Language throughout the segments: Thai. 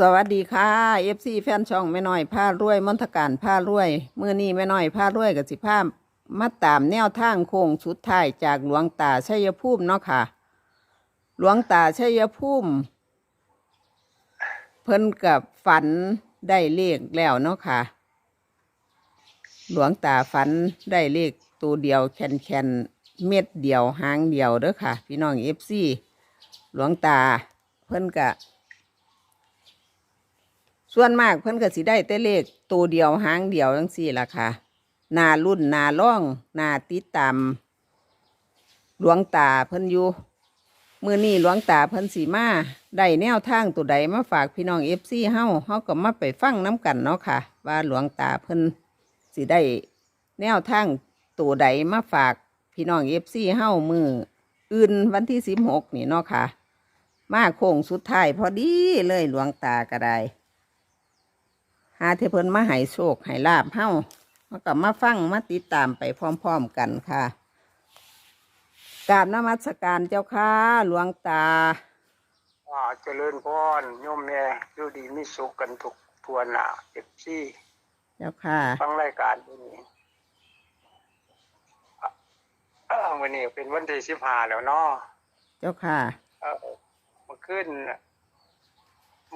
สวัสดีค่ะเอฟซีแฟนช่องแม่น้อยผ้ารวยมนทการผ้ารวยเมื่อนี้แม่น้อยผ้ารวยกับสิภาพมาตามแนวทางโค้งสุดท้ายจากหลวงตาชัยภูมิเนาะค่ะ หลวงตาชัยภูมิเพิ่นกับฝันได้เลขแล้วเนาะค่ะ หลวงตาฝันได้เลขตัวเดียวแคนแคนเม็ดเดียวหางเดียวเด้อค่ะ พี่น้องเอฟซีหลวงตาเพิ่นกะ ส่วนมากเพิ่นก็สิได้แต่เลขตัวเดียวหางเดียวจังซี่ล่ะค่ะนารุ่นนาล่องนาติดตามหลวงตาเพิ่นอยู่มื้อนี้หลวงตาเพิ่นสีมาได้แนวทางตัวใดมาฝากพี่น้อง FC เฮาเฮาก็มาไปฟังน้ำกันเนาะค่ะ ว่าหลวงตาเพิ่นสิได้แนวทางตัวใดมาฝากพี่น้อง FC เฮามืออื่นวันที่16นี่เนาะค่ะ มาโค้งสุดท้ายพอดีเลยหลวงตาก็ได้ หาเทเพิ่นมาให้โชคให้ลาบเฮามากับมาฟังมาติดตามไปพร้อมๆกันค่ะกราบนมัสการเจ้าค่ะหลวงตาว่าเจริญพรโยมแม่อยู่ดีมีสุขกันทุกทวนหน้าเอฟซีเจ้าค่ะฟังรายการที่นี้อะเอ้อวันนี้เป็นวันที่สิบห้าแล้วเนาะเจ้าค่ะเออเมาขึ้น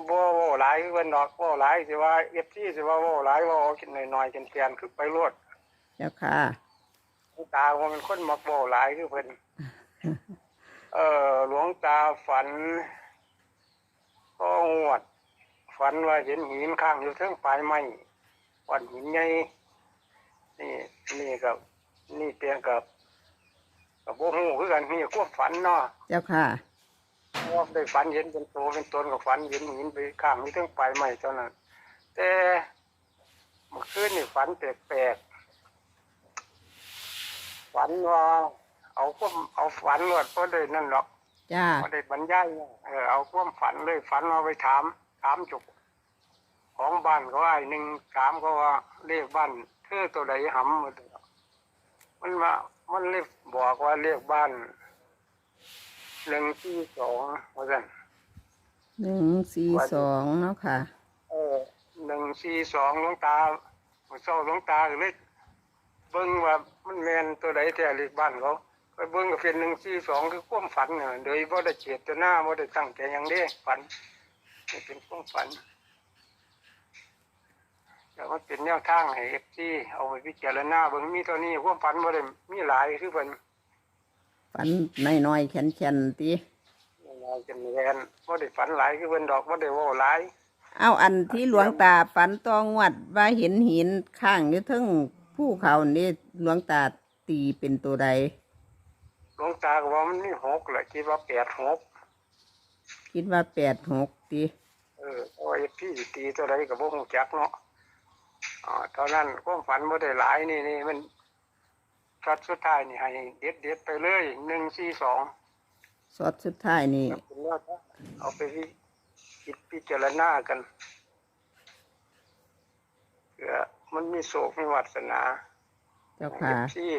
บ่โว้หลายคือเพิ่นดอกบ่หลายสิว่าเอฟซีสิว่าโว้หลายว่าเอากินน้อยๆกินเพียนคือไปรวดเจ้าค่ะตาว่ามันคนมักโว้หลายคือเพิ่นเออหลวงตาฝันก็งวด ฝันว่าเห็นหินข้างอยู่เทิงปลายไม้ฝันหินใหญ่นี่นี่กับ นี่เตียงกับกับโบหูคือกันนี่ควบฝันเนาะเจ้าค่ะเพราะ ว่าได้ฝันเห็นเป็นตัวเป็นตนกับฝันเห็นหินไปข้างอยู่เทิงปลายไม้เท่านั้นแต่เมื่อคืนนี่ฝันแปลกๆฝันว่าเอาความเอาฝันรวดเพราะได้นั่นหรอกจ้าพอได้บรรยายเนี่ยเออเอาความฝันเลยฝันเอาไปถาม ถามจุกของบ้านเขาไอ้หนึ่งถามเขาว่าเลขบ้านเธอตัวใดหำมันมันมามันเลขบอกว่าเลขบ้าน หนึ่งที่สองว่าสั่นหนึ่งสี่สองเนาะค่ะ เออหนึ่งสี่สองหลวงตาเศร้าหลวงตาก็เลยเบิ้งว่ามันแมนตัวใดแต่เลขบ้านเขาไปเบิ้งก็เป็นหนึ่งสี่สองคือความฝันเนี่ยโดยว่าได้เจตนาว่าได้ตั้งใจอย่างเด้ฝันนี่เป็นความฝันแต่ว่าเป็นแนวทางให้เอฟซีเอาไปพิจารณาเบิ้งมีเท่านี้ความฝันว่าได้มีหลายคือเป็น ฝันน้อยๆแข็งๆตีหลายกันแทนว่าได้ฝันหลายคือเป็นดอกว่าได้เว่าหลายเอาอันที่หลวงตาฝันตองวดว่าเห็นหินข้างอยู่เทึงภูเขานี่หลวงตาตีเป็นตัวใดหลวงตาก็ว่ามันนี่หกแหละคิดว่าแปดหกคิดว่าแปดหกตีเออโอ้ยพี่สิตีตัวใดกับพวกหูจักเนาะอ่าเท่านั้นความฝันบ่ได้หลายนี่นี่มัน ชัดสุดท้ายนี่ให้เด็ดเด็ดๆไปเลยหนึ่งสี่สองสอดสุดท้ายนี่เอาไปพิคิดพิจารณากันเพื่อมันมีโศกมีวัสนาเจ้าค่ะ ที่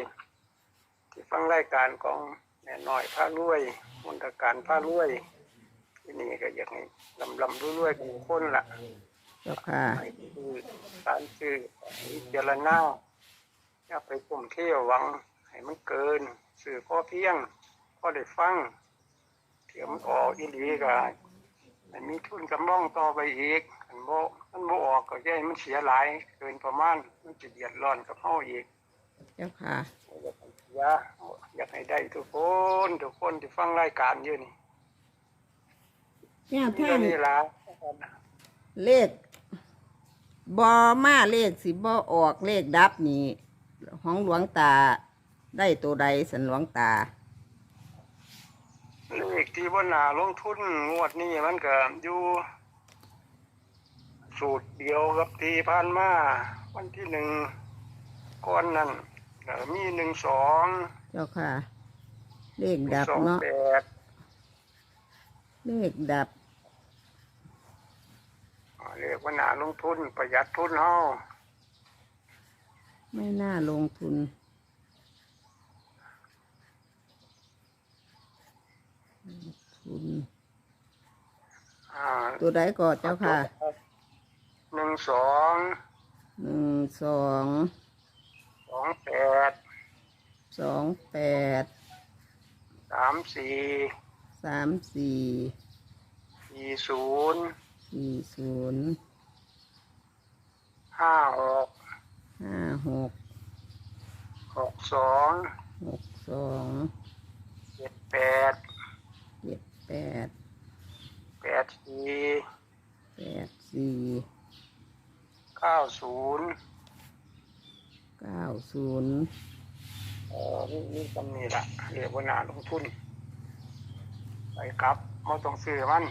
ที่ฟังรายการของแม่น้อยพระรวยมนตการพระรวย ที่นี่ก็อยากให้ลำลำรวยๆกันทุกคนล่ะเจ้าค่ะให้คือการซื้อวิจารณา อย่าไปปุ่มเที่ยวหวัง ให้มันเกิน สื่อพอเพียงพอได้ฟังเที่ยวมันออกอีหลีก็ให้มีทุนสำรองต่อไปอีกอันโบมันโบออกก็แย่มันเสียหลาย เกินประมาณมันจะเดือดร้อนกับเฮาอีกเจ้าค่ะอยากให้เสียอยากให้ได้ทุกคนทุกคนที่ฟังรายการอยู่นี่เนี่ยนี่ท่านนี่ล่ะเลขบอมาเลขสิบอออกเลขดับนี่ ของหลวงตา ได้ตัวใดสันหลวงตา เลขที่ว่านาลงทุนงวดนี้มันก็อยู่ สูตรเดียวกับที่ผ่านมาวันที่หนึ่งก้อนนั่นก็มีหนึ่งสองเจ้าค่ะ เลขดับสองเนาะแปดเลขดับอ่าเรียกว่านาลงทุนประหยัดทุนเฮา ไม่น่าลงทุน ทุนอ่าอ่าตัวใดก่อนเจ้าค่ะ หนึ่งสองหนึ่งสองสองแปดสองแปดสามสี่สามสี่สี่ศูนย์สี่ศูนย์ห้าหก ห้าหกหกสองหกสองเจ็ดแปดเจ็ดแปดแปดสี่แปดสี่เก้าศูนย์เก้าศูนย์เออนี่นี่ตำนี้ละเรียกว่านาลงทุนไปครับไม่ต้องซื้อมัน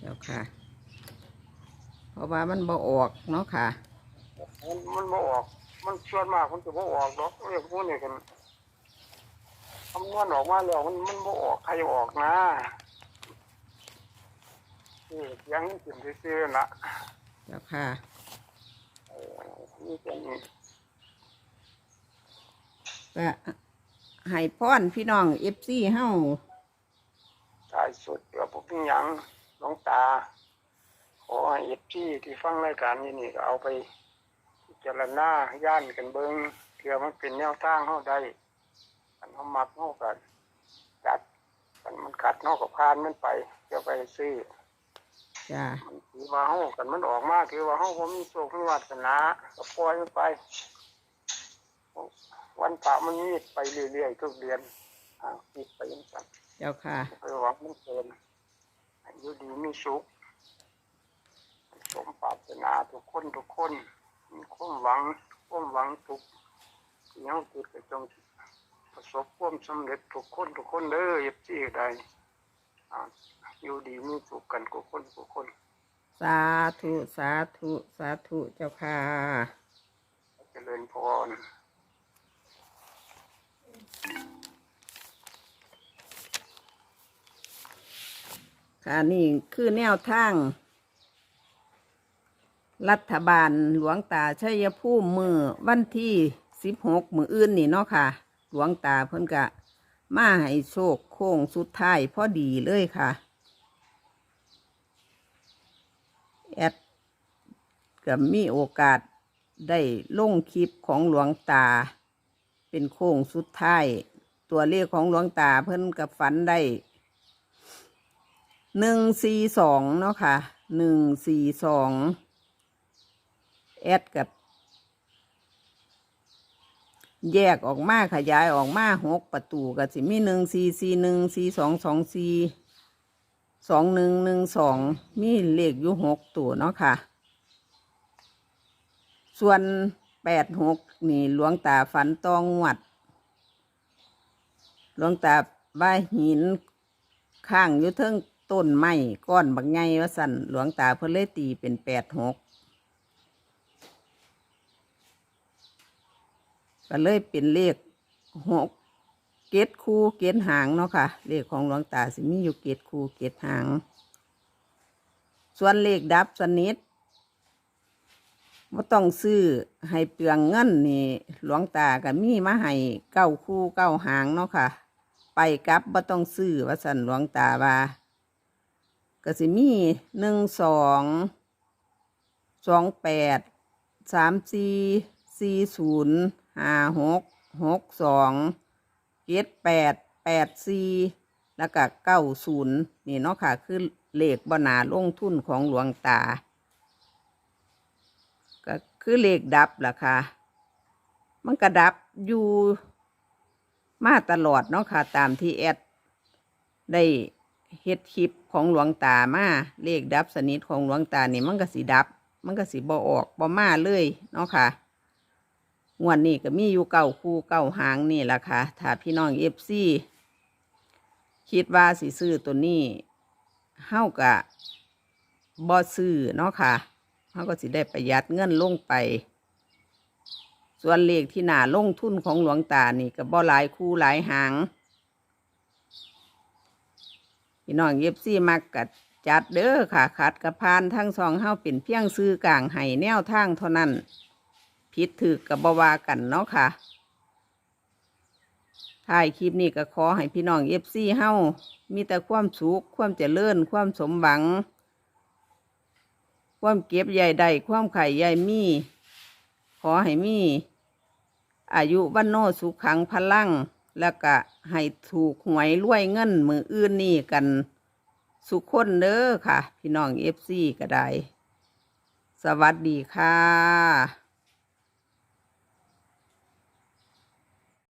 เจ้าค่ะ เพราะว่ามันบ่ออกเนาะค่ะ มันมันบ่ออก มันส่วนมากมันจะบ่ออกดอกเรียกพวกนี้กันคำนวณออกมาแล้วมันมันบ่ออกใครออกนะนี่ยังกินซื้อๆละเจ้าค่ะ เออนี่เป็นก็ให้พรพี่น้องเอฟซีเฮาตายสุดกับพวกนี้ยังหลวงตา ขอให้เอฟที่ที่ฟังรายการนี้นี่ก็เอาไปพิ จารณาย่านกันเบิงเพื่อมันเป็นแนวทางเฮาได้กันเฮามักเฮากันจัดกันมันขัดเฮากับพานมันไปเดี๋ยวไปซื้อจ้ามันถือว่าเฮากันมันออกมาถือว่าเฮาบ่มีโชคมีวาสนาก็ปล่อยมันไป วันพระมันมีไปเรื่อยๆทุกเดือนอ่าคิดไปจังซั่นเจ้าค่ะไปหวังมันเกินอายุดีมีสุขสมปรารถนาทุกคนทุกคนมีความ หวังความหวังทุกที่เฮาคิดก็จงประสบความสำเร็จทุกคนทุกคนเด้อเย็บจี้ใดอ่าอยู่ดีมีสุขกันทุกคนทุกคน สาธุสาธุสาธุเจ้าค่ะเจริญพรค่ะนี่คือแนวทาง รัฐบาลหลวงตาชัยภูมิมือวันที่สิบหกมืออื่นนี่เนาะค่ะ หลวงตาเพิ่นกะ มาให้โชคโค้งสุดท้ายพอดีเลยค่ะ แอดก็มีโอกาสได้ลงคลิปของหลวงตา เป็นโค้งสุดท้าย ตัวเลขของหลวงตาเพิ่นกับฝันได้หนึ่งสี่สองเนาะค่ะหนึ่งสี่สอง แอดกับ แยกออกมาขยายออกมาหกประตูก็สิมีหนึ่งสี่สี่หนึ่งสี่สองสองสี่สองหนึ่งหนึ่งสองมีเลขอยู่หกตัวเนาะค่ะ ส่วนแปดหกนี่หลวงตาฝันตองงวดหลวงตาว่าหินข้างอยู่เทิงต้นไม้ก้อนบักไงว่าสั่นหลวงตาเพิ่เลยตีเป็นแปดหก ก็เลยเป็นเลขหกเกตคู่เกตหางเนาะค่ะ เลขของหลวงตาสิมีอยู่เกตคู่เกตหาง ส่วนเลขดับสนิทว่าต้องซื้อให้เปลืองเงินนี่หลวงตาก็มีมาให้เก้าคู่เก้าหางเนาะค่ะ ไปกลับบ่าต้องซื้อว่าสันหลวงตาว่าก็สิมีหนึ่งสองสองแปดสามสี่สี่ศูนย์ ห้าหกหกสองเจ็ดแปดแปดสี่แล้วก็เก้าศูนย์นี่เนาะค่ะ คือเลขบนาลงทุนของหลวงตา ก็คือเลขดับล่ะค่ะ มันก็ดับอยู่มาตลอดเนาะค่ะ ตามที่แอดได้เฮ็ดคลิปของหลวงตามาเลขดับสนิทของหลวงตานี่มันก็สิดับ มันก็สิบ่ออกบ่มาเลยเนาะค่ะ งวดนี้ก็มีอยู่เก้าคู่เก้าหางนี่แหละค่ะ ถ้าพี่น้องเอฟซีคิดว่าสิซื้อตัวนี้เฮากะบ่ซื้อเนาะค่ะเฮาก็สิได้ประหยัดเงินลงไป ส่วนเลขที่หนาลงทุนของหลวงตานี่ก็บ่หลายคู่หลายหางพี่น้องเย็บซี่มักกัดจัดเด้อค่ะ ขัดกระพานทั้งสองเฮาเป็นเพียงซื้อกลางให้แนวทางเท่านั้น ผิดถือกับบวากันเนาะค่ะถ่ายคลิปนี้ก็ขอให้พี่น้องเอฟซีเฮ้ามีแต่ความสุขความเจริญความสมหวัง ความเก็บใหญ่ใดความไข่ใหญ่มี ขอให้มี อายุวันโนสุขังพลัง แล้วก็ให้ถูกหวยรวยเงิน มืออื่นนี่กัน สุขคนเด้อค่ะ พี่น้องเอฟซีก็ได้ สวัสดีค่ะ